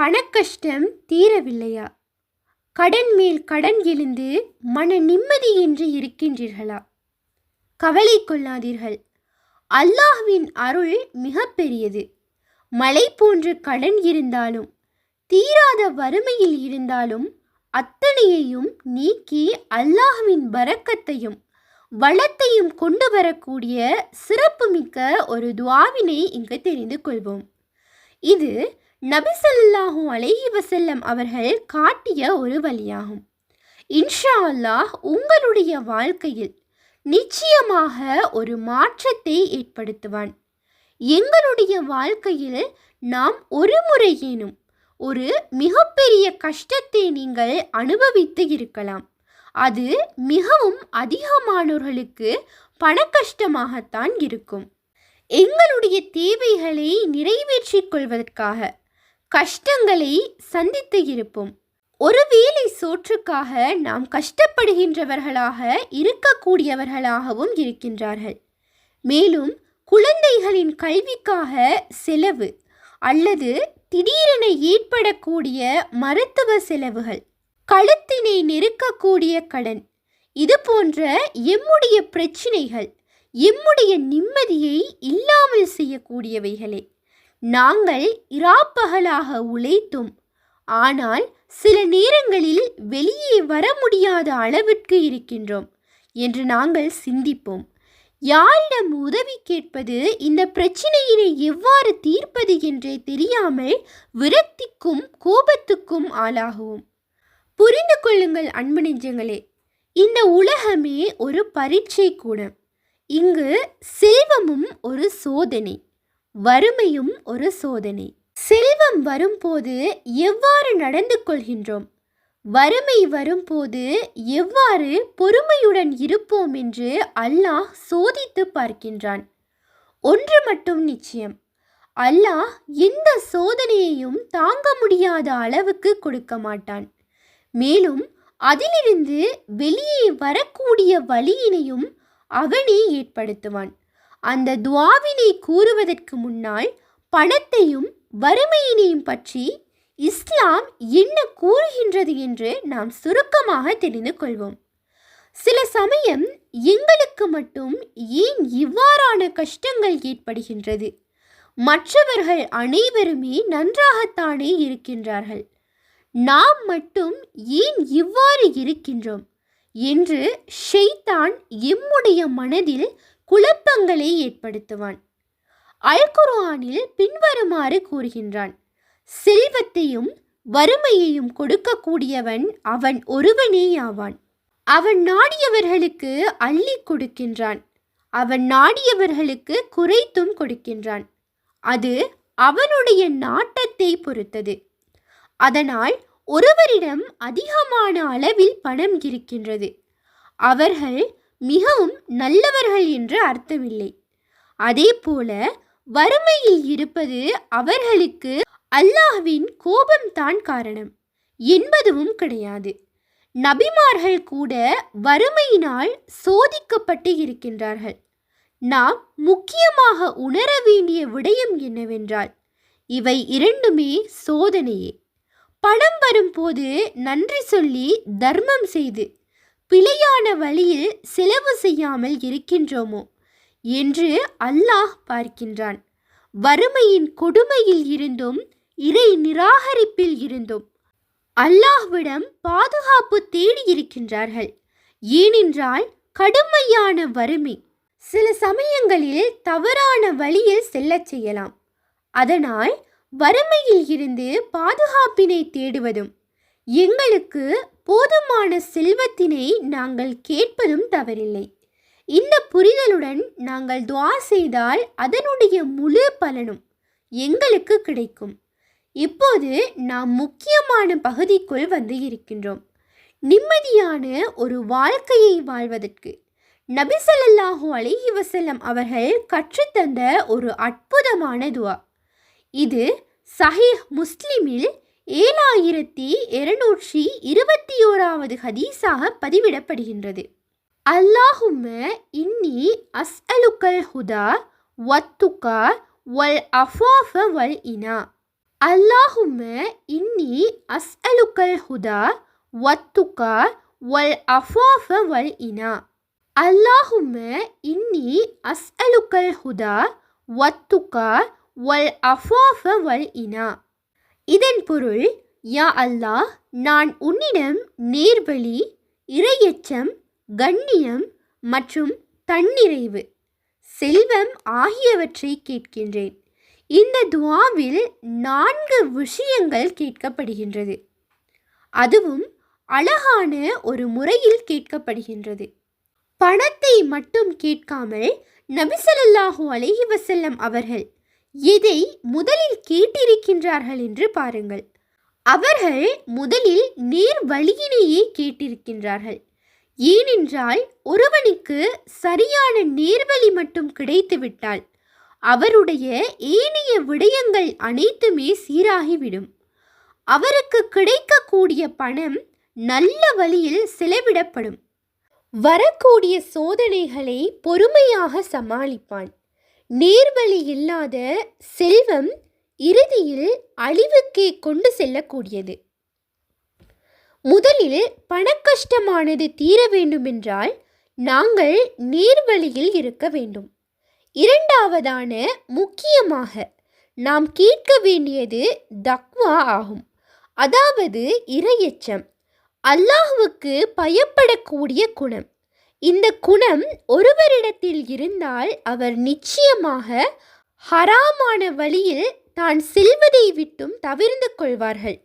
பணக்கஷ்டம் தீரவில்லையா? கடன் மேல் கடன் எழுந்து மன நிம்மதியின்றி இருக்கின்றீர்களா? கவலை கொள்ளாதீர்கள். அல்லாஹ்வின் அருள் மிக பெரியது மலை போன்ற கடன் இருந்தாலும் தீராத வறுமையில் இருந்தாலும் அத்தனையையும் நீக்கி அல்லாஹ்வின் வரக்கத்தையும் வளத்தையும் கொண்டு வரக்கூடிய சிறப்புமிக்க ஒரு துவாவினை இங்கு தெரிந்து கொள்வோம். இது நபிசல்லாஹூ அலைஹி வசல்லம் அவர்கள் காட்டிய ஒரு வழியாகும். இன்ஷா அல்லாஹ் உங்களுடைய வாழ்க்கையில் நிச்சயமாக ஒரு மாற்றத்தை ஏற்படுத்துவான். எங்களுடைய வாழ்க்கையில் நாம் ஒரு முறையேனும் ஒரு மிகப்பெரிய கஷ்டத்தை நீங்கள் அனுபவித்து இருக்கலாம். அது மிகவும் அதிகமானோர்களுக்கு பண கஷ்டமாகத்தான் இருக்கும். எங்களுடைய தேவைகளை நிறைவேற்றிக் கொள்வதற்காக கஷ்டங்களை சந்தித்து இருப்போம். ஒருவேளை சோற்றுக்காக நாம் கஷ்டப்படுகின்றவர்களாக இருக்கக்கூடியவர்களாகவும் இருக்கின்றார்கள். மேலும் குழந்தைகளின் கல்விக்காக செலவு அல்லது திடீரென ஏற்படக்கூடிய மருத்துவ செலவுகள் கழுத்தினை நெருக்கக்கூடிய கடன் இது போன்ற எம்முடைய பிரச்சினைகள் எம்முடைய நிம்மதியை இல்லாமல் செய்யக்கூடியவைகளே. நாங்கள் இராப்பகலாக உழைத்தோம். ஆனால் சில நேரங்களில் வெளியே வர முடியாத அளவிற்கு இருக்கின்றோம் என்று நாங்கள் சிந்திப்போம். யாரிடம் உதவி கேட்பது இந்த பிரச்சனையினை எவ்வாறு தீர்ப்பது என்றே தெரியாமல் விரக்திக்கும் கோபத்துக்கும் ஆளாகுவோம். புரிந்து கொள்ளுங்கள் அன்பு நெஞ்சங்களே இந்த உலகமே ஒரு பரீட்சை கூடம். இங்கு செல்வமும் ஒரு சோதனை. வறுமையும் ஒரு சோதனை. செல்வம் வரும்போது எவ்வாறு நடந்து கொள்கின்றோம்? வறுமை வரும்போது எவ்வாறு பொறுமையுடன் இருப்போம் என்று அல்லாஹ் சோதித்து பார்க்கின்றான். ஒன்று மட்டும் நிச்சயம். அல்லாஹ் எந்த சோதனையையும் தாங்க முடியாத அளவுக்கு கொடுக்க மாட்டான். மேலும் அதிலிருந்து வெளியே வரக்கூடிய வழியினையும் அவனே ஏற்படுத்துவான். அந்த துவாவினை கூறுவதற்கு முன்னால் பணத்தையும் வறுமையினையும் பற்றி இஸ்லாம் என்ன கூறுகின்றது என்று நாம் சுருக்கமாக தெரிந்து கொள்வோம். சில சமயம் எங்களுக்கு மட்டும் ஏன் இவ்வாறான கஷ்டங்கள் ஏற்படுகின்றது? மற்றவர்கள் அனைவருமே நன்றாகத்தானே இருக்கின்றார்கள். நாம் மட்டும் ஏன் இவ்வாறு இருக்கின்றோம்? என்று ஷெய்தான் எம்முடைய மனதில் குழப்பங்களை ஏற்படுத்துவான். அல்குரானில் பின்வருமாறு கூறுகின்றான் செல்வத்தையும் வறுமையையும் கொடுக்கக்கூடியவன் அவன் ஒருவனேயாவான். அவன் நாடியவர்களுக்கு அள்ளி கொடுக்கின்றான். அவன் நாடியவர்களுக்கு குறைத்தும் கொடுக்கின்றான். அது அவனுடைய நாட்டத்தை பொறுத்தது. அதனால் ஒருவரிடம் அதிகமான அளவில் பணம் இருக்கின்றது. அவர்கள் மிகவும் நல்லவர்கள் என்று அர்த்தமில்லை. அதே போல வறுமையில் இருப்பது அவர்களுக்கு அல்லாஹ்வின் கோபம்தான் காரணம். என்பதுவும் கிடையாது. நபிமார்கள் கூட வறுமையினால் சோதிக்கப்பட்டு இருக்கின்றார்கள். நாம் முக்கியமாக உணர வேண்டிய விடயம் என்னவென்றால் இவை இரண்டுமே சோதனையே. பணம் வரும்போது நன்றி சொல்லி தர்மம் செய்து பிழையான வழியில் செலவு செய்யாமல் இருக்கின்றோமோ என்று அல்லாஹ் பார்க்கின்றான். வறுமையின் கொடுமையில் இருந்தும் இறை நிராகரிப்பில் இருந்தும் அல்லாஹ்விடம் பாதுகாப்பு தேடி இருக்கின்றார்கள். ஏனென்றால் கடுமையான வறுமை சில சமயங்களில் தவறான வழியில் செல்லச் செய்யலாம். அதனால் வறுமையில் இருந்து பாதுகாப்பினை தேடுவதும் எங்களுக்கு போதுமான செல்வத்தினை நாங்கள் கேட்பதும் தவறில்லை. இந்த புரிதலுடன் நாங்கள் துவா செய்தால் அதனுடைய முழு பலனும் எங்களுக்கு கிடைக்கும். இப்போது நாம் முக்கியமான பகுதிக்குள் வந்து இருக்கின்றோம். நிம்மதியான ஒரு வாழ்க்கையை வாழ்வதற்கு. நபிசல்லாஹு அலிஹி வசல்லம் அவர்கள் கற்றுத்தந்த ஒரு அற்புதமான துவா. இது சஹீஹ் முஸ்லிமில் ஏழாயிரத்தி இருநூற்றி இருபத்தி ஓராவது ஹதீஸாக பதிவிடப்படுகின்றது. அல்லாஹும இன்னி அஸ்அலுக்கல் ஹுதா வத்துகா வல் அஃபாஃப வல் இனா. அல்லாஹும இன்னி அஸ்அலுக்கல் ஹுதா வத்துகா வல் அஃபாஃப வல் இனா. அல்லாஹும இன்னி அஸ்அலுக்கல் ஹுதா வத்துகா வல் அஃபாஃப வல் இனா. இதன் பொருள் யா அல்லாஹ் நான் உன்னிடம் நேர்வழி இரையச்சம் கண்ணியம் மற்றும் தன்னிறைவு செல்வம் ஆகியவற்றை கேட்கின்றேன். இந்த துவாவில் நான்கு விஷயங்கள் கேட்கப்படுகின்றது. அதுவும் அழகான ஒரு முறையில் கேட்கப்படுகின்றது. பணத்தை மட்டும் கேட்காமல் நபிசல்லாஹூ அலஹி வசல்லம் அவர்கள் எதை முதலில் கேட்டிருக்கின்றார்கள் என்று பாருங்கள். அவர்கள் முதலில் நேர் வழியினையே கேட்டிருக்கின்றார்கள். ஏனென்றால் ஒருவனுக்கு சரியான நேர்வழி மட்டும் கிடைத்துவிட்டால் அவருடைய ஏனைய விடயங்கள் அனைத்துமே சீராகிவிடும். அவருக்கு கிடைக்கக்கூடிய பணம் நல்ல வழியில் செலவிடப்படும். வரக்கூடிய சோதனைகளை பொறுமையாக சமாளிப்பான். நேர்வழி இல்லாத செல்வம் இறுதியில் அழிவுக்கே கொண்டு செல்லக்கூடியது. முதலில் பணக்கஷ்டமானது தீர வேண்டுமென்றால் நாங்கள் நேர்வழியில் இருக்க வேண்டும். இரண்டாவதான முக்கியமாக நாம் கேட்க வேண்டியது தக்வா ஆகும். அதாவது இரையச்சம். அல்லாஹுவுக்கு பயப்படக்கூடிய குணம். இந்த குணம் ஒருவரிடத்தில் இருந்தால் அவர் நிச்சயமாக ஹராமான வழியில் தான் செல்வதை விட்டும் தவிர்ந்து கொள்வார்கள்.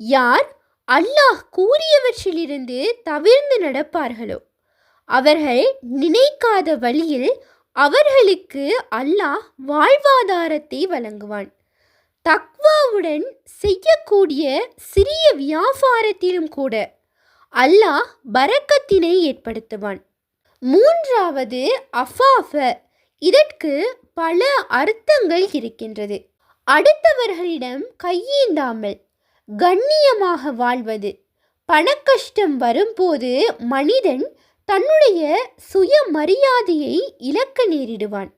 யார் அல்லாஹ் கூறியவற்றிலிருந்து தவிர்ந்து நடப்பார்களோ? அவர்கள் நினைக்காத வழியில் அவர்களுக்கு அல்லாஹ் வாழ்வாதாரத்தை வழங்குவான். தக்வாவுடன் செய்யக்கூடிய சிறிய வியாபாரத்திலும் கூட அல்லாஹ் பரக்கத்தினை ஏற்படுத்துவான். மூன்றாவது அஃபாஃப. இதற்கு பல அர்த்தங்கள் இருக்கின்றது. அடுத்தவர்களிடம் கையேந்தாமல் கண்ணியமாக வாழ்வது. பணக்கஷ்டம் வரும்போது மனிதன் தன்னுடைய சுயமரியாதையை இழக்க நேரிடுவான்.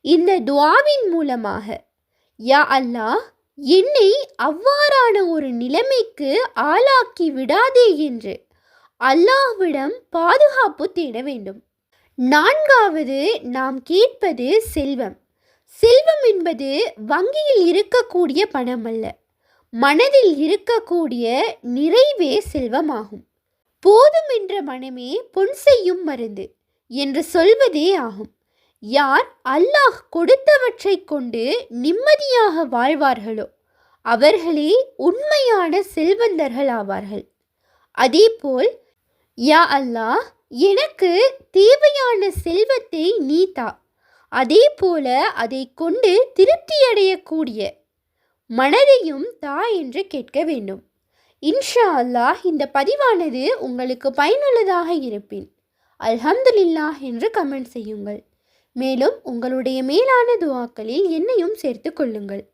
இந்த துவாவின் மூலமாக. யா அல்லாஹ் என்னை அவ்வாறான ஒரு நிலைமைக்கு ஆளாக்கி விடாதே என்று அல்லாஹ்விடம் பாதுகாப்பு தேட வேண்டும். நான்காவது நாம் கேட்பது செல்வம். செல்வம் என்பது வங்கியில் இருக்கக்கூடிய பணம் அல்ல மனதில் இருக்கக்கூடிய நிறைவே செல்வமாகும். போதும் என்ற மனமே பொன் செய்யும் மருந்து என்று சொல்வதே ஆகும். யார் அல்லாஹ் கொடுத்தவற்றை கொண்டு நிம்மதியாக வாழ்வார்களோ அவர்களே உண்மையான செல்வந்தர்கள் ஆவார்கள். அதேபோல் யா அல்லாஹ் எனக்கு தேவையான செல்வத்தை நீ தா அதே போல அதை கொண்டு திருப்தியடையக்கூடிய மனதையும் தா என்று கேட்க வேண்டும். இன்ஷா அல்லாஹ் இந்த பதிவானது உங்களுக்கு பயனுள்ளதாக இருப்பேன் அல்ஹம்துலில்லா என்று கமெண்ட் செய்யுங்கள். மேலும் உங்களுடைய மேலான துவாக்களில் என்னையும் சேர்த்து கொள்ளுங்கள்.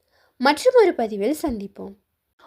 மற்றொரு பதிவில் சந்திப்போம்.